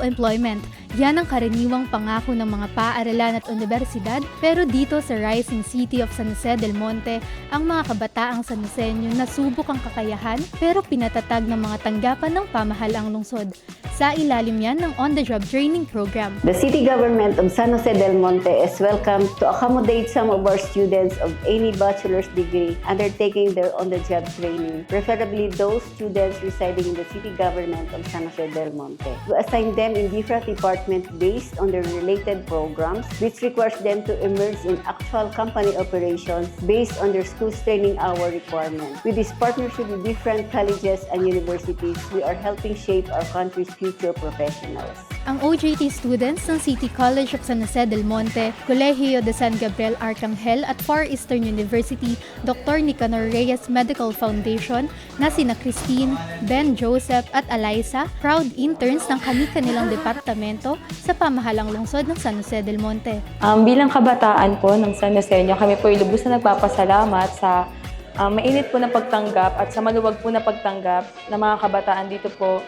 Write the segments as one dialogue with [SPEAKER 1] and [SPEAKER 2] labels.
[SPEAKER 1] employment. Yan ang karaniwang pangako ng mga paaralan at universidad pero dito sa Rising City of San Jose del Monte, ang mga kabataang San Joseño nasubok ang kakayahan pero pinatatag ng mga tanggapan ng pamahalaang lungsod. Sa ilalim yan ng on-the-job training program.
[SPEAKER 2] The city government of San Jose del Monte is welcome to accommodate some of our students of any bachelor's degree undertaking their on-the-job training, preferably those students residing in the city government of San Jose del Monte. We assign them in different departments based on their related programs, which requires them to emerge in actual company operations based on their school's training hour requirements. With this partnership with different colleges and universities, we are helping shape our country's future professionals.
[SPEAKER 1] Ang OJT students ng City College of San Jose del Monte, Colegio de San Gabriel Arcangel at Far Eastern University, Dr. Nicanor Reyes Medical Foundation na sina Christine, Ben Joseph at Eliza, proud interns ng kani-kanilang departamento sa pamahalang lungsod ng San Jose del Monte.
[SPEAKER 3] Um, bilang kabataan po ng San Joseño, kami po ay lubos na nagpapasalamat sa um, mainit po na pagtanggap at sa maluwag po na pagtanggap ng mga kabataan dito po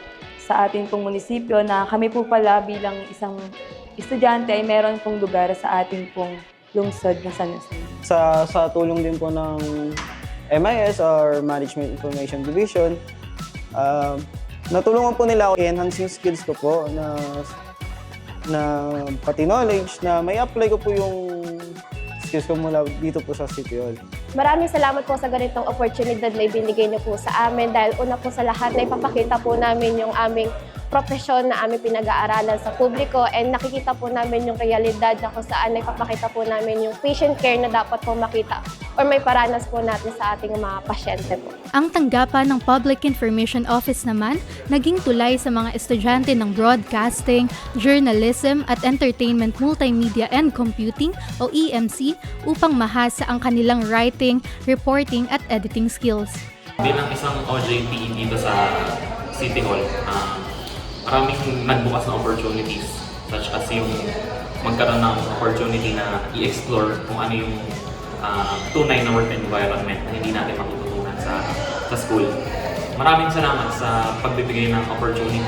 [SPEAKER 3] sa ating pong munisipyo na kami po pala bilang isang estudyante ay meron pong lugar sa ating pong lungsod na San Jose.
[SPEAKER 4] sa sa tulong din po ng MIS or Management Information Division, um, natulungan po nila ako i-enhance yung skills ko po na na pati knowledge na may apply ko po yung skills ko mula dito po sa City Hall.
[SPEAKER 5] Maraming salamat po sa ganitong opportunity na ibinigay niyo po sa amin dahil una po sa lahat na ipapakita po namin yung aming profesyon na aming pinag-aaralan sa publiko and nakikita po namin yung realidad na kung saan ipapakita po namin yung patient care na dapat po makita or may paranas po natin sa ating mga pasyente po.
[SPEAKER 1] Ang tanggapan ng Public Information Office naman naging tulay sa mga estudyante ng Broadcasting, Journalism at Entertainment Multimedia and Computing o EMC upang mahasa ang kanilang writing, reporting at editing skills.
[SPEAKER 6] bilang isang OJT dito sa City Hall, ah, maraming nagbukas na opportunities such as yung magkaroon ng opportunity na i-explore kung ano yung ah, tunay na work environment na hindi natin matututunan sa sa school. Maraming salamat sa pagbibigay ng opportunity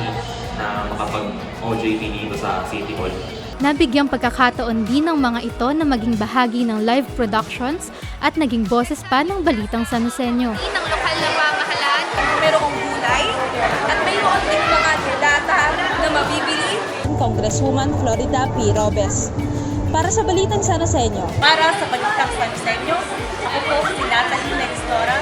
[SPEAKER 6] na makapag-OJT dito sa City Hall.
[SPEAKER 1] Nabigyang pagkakataon din ng mga ito na maging bahagi ng live productions at naging boses pa ng Balitang San Joseño.
[SPEAKER 7] ng lokal na pamahalaan, mayroong gulay, at mayroon din mga na mabibili
[SPEAKER 8] Congresswoman Florida P. Robes. Para sa Balitang San Joseño,
[SPEAKER 7] para sa Balitang San Joseño. Ako po si Natalie Nextora.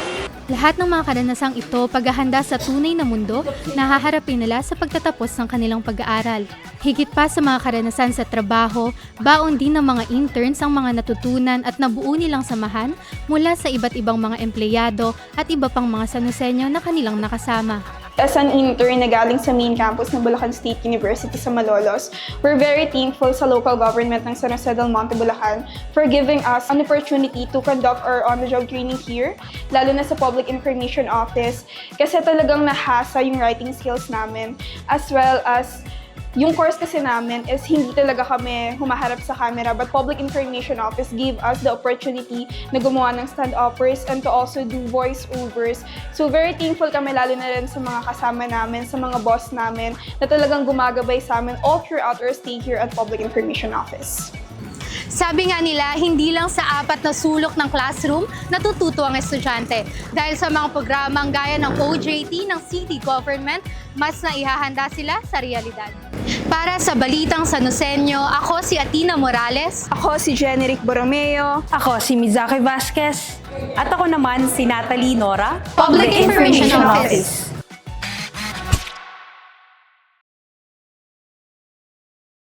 [SPEAKER 1] Lahat ng mga karanasang ito paghahanda sa tunay na mundo na haharapin nila sa pagtatapos ng kanilang pag-aaral. Higit pa sa mga karanasan sa trabaho, baon din ng mga interns ang mga natutunan at nabuo nilang samahan mula sa iba't ibang mga empleyado at iba pang mga sanusenyo na kanilang nakasama.
[SPEAKER 9] As an intern na galing sa main campus ng Bulacan State University sa Malolos, we're very thankful sa local government ng San Jose del Monte, Bulacan for giving us an opportunity to conduct our on-the-job training here, lalo na sa Public Information Office, kasi talagang nahasa yung writing skills namin, as well as yung course kasi namin is hindi talaga kami humaharap sa camera but Public Information Office gave us the opportunity na gumawa ng stand-uppers and to also do voice-overs. So very thankful kami lalo na rin sa mga kasama namin, sa mga boss namin na talagang gumagabay sa amin all throughout our stay here at Public Information Office.
[SPEAKER 1] Sabi nga nila, hindi lang sa apat na sulok ng classroom natututo ang estudyante. Dahil sa mga programang gaya ng OJT ng city government, mas naihahanda sila sa realidad. Para sa Balitang San Joseño, ako si Atina Morales.
[SPEAKER 9] Ako si Generic Borromeo.
[SPEAKER 8] ako si Mizaki Vasquez. At ako naman si Natalie Nora,
[SPEAKER 1] Public Information Office.